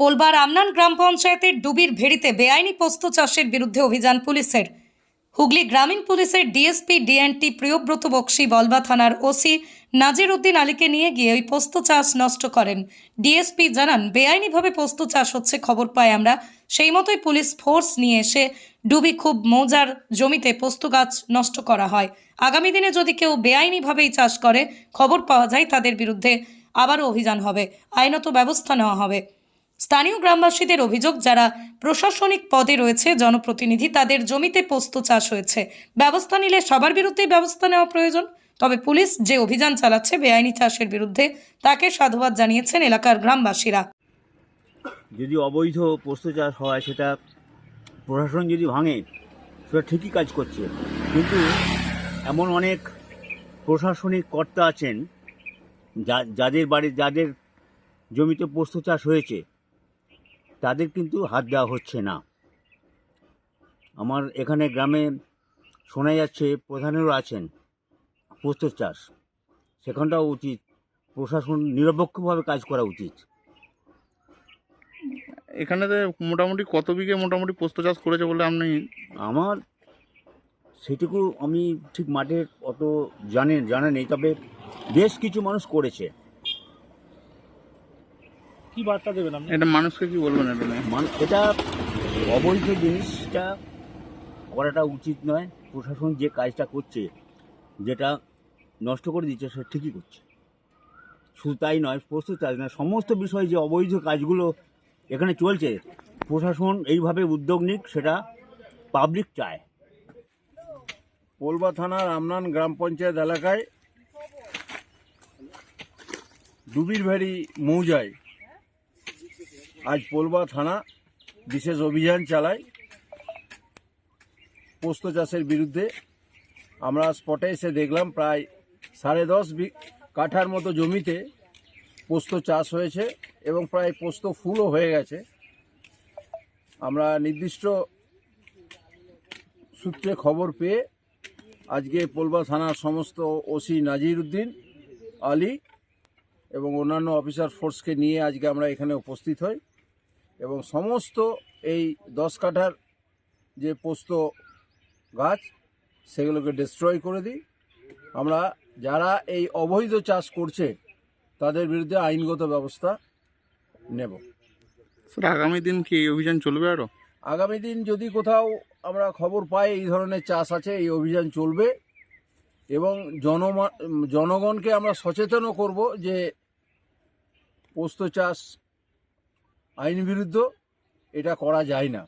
পোলবার আমনান গ্রাম পঞ্চায়েতের ডুবির ভেড়িতে বেআইনি পোস্ত চাষের বিরুদ্ধে অভিযান পুলিশের। হুগলি গ্রামীণ পুলিশের ডিএসপি ডিএনটি প্রিয়ব্রত বক্সি বলবা থানার ওসি নাজির উদ্দিন আলীকে নিয়ে গিয়ে ওই পোস্ত চাষ নষ্ট করেন। ডিএসপি জানান, বেআইনিভাবে পোস্ত চাষ হচ্ছে খবর পাই আমরা। সেই মতোই পুলিশ ফোর্স নিয়ে এসে ডুবি খুব মৌজার জমিতে পোস্ত গাছ নষ্ট করা হয়। আগামী দিনে যদি কেউ বেআইনিভাবেই চাষ করে, খবর পাওয়া যায় তাদের বিরুদ্ধে আবারও অভিযান হবে। আইনত ব্যবস্থা নেওয়া হবে। স্থানীয় গ্রামবাসীদের অভিযোগ, যারা প্রশাসনিক পদে রয়েছে, জনপ্রতিনিধি তাদের জমিতে পোস্ত চাষ হয়েছে। ব্যবস্থা নিলে সবার বিরুদ্ধেই ব্যবস্থা নেওয়া প্রয়োজন। তবে পুলিশ যে অভিযান চালাচ্ছে বেআইনি চাষের বিরুদ্ধে, তাকে সাধুবাদ জানিয়েছেন এলাকার গ্রামবাসীরা। যদি অবৈধ পোস্ত চাষ হয়, সেটা প্রশাসন যদি ভাঙে, সেটা ঠিকই কাজ করছে। কিন্তু এমন অনেক প্রশাসনিক কর্তা আছেন যাদের বাড়ি, যাদের জমিতে পোস্ত চাষ হয়েছে তাদের কিন্তু হাত দেওয়া হচ্ছে না। আমার এখানে গ্রামে শোনা যাচ্ছে প্রধানেরও আছেন পোস্ত চাষ। সেখানটাও উচিত। প্রশাসন নিরপেক্ষভাবে কাজ করা উচিত। এখানেতে মোটামুটি কত বিঘে মোটামুটি পোস্ত চাষ করেছে বলে আপনি আমার সেটুকু আমি ঠিক মাঠের অত জানেন জানা নেই তবে বেশ কিছু মানুষ করেছে। কি বার্তা দেবেন আপনি? এটা মানুষকে কি বলবেন এটা নিয়ে? মান- এটা অবৈধ জিনিসটা করাটা উচিত নয়। প্রশাসন যে কাজটা করছে যেটা নষ্ট করে দিচ্ছে সেটা ঠিকই করছে। শুধু তাই নয় প্রস্তুত চাষ নয়। সমস্ত বিষয়ে যে অবৈধ কাজগুলো এখানে চলছে প্রশাসন এইভাবে উদ্যোগ নিক সেটা পাবলিক চায়। পোলবা থানার আমনান গ্রাম পঞ্চায়েত এলাকায় ডুবির ভেড়ি মৌজায় আজ পোলবা থানা বিশেষ অভিযান চালায়। পোস্ত চাষের বিরুদ্ধে আমরা স্পটে এসে দেখলাম প্রায় সাড়ে দশ কাঠার মতো জমিতে পোস্ত চাষ হয়েছে এবং প্রায় পোস্ত ফুলও হয়ে গেছে। আমরা নির্দিষ্ট সূত্রে খবর পেয়ে আজকে পোলবা থানার সমস্ত ওসি নাজির উদ্দিন, আলী এবং অন্যান্য অফিসার ফোর্সকে নিয়ে আজকে আমরা এখানে উপস্থিত হই। এবং সমস্ত এই দশ কাঠার যে পোস্ত গাছ সেগুলোকে ডিস্ট্রয় করে দিই। আমরা যারা এই অবৈধ চাষ করছে তাদের বিরুদ্ধে আইনগত ব্যবস্থা নেব। স্যার আগামী দিন কি এই অভিযান চলবে আরও আগামী দিন যদি কোথাও আমরা খবর পাই এই ধরনের চাষ আছে এই অভিযান চলবে এবং জনমা জনগণকে আমরা সচেতনও করব যে পোস্ত চাষ আইন বিরুদ্ধ এটা করা যায় না।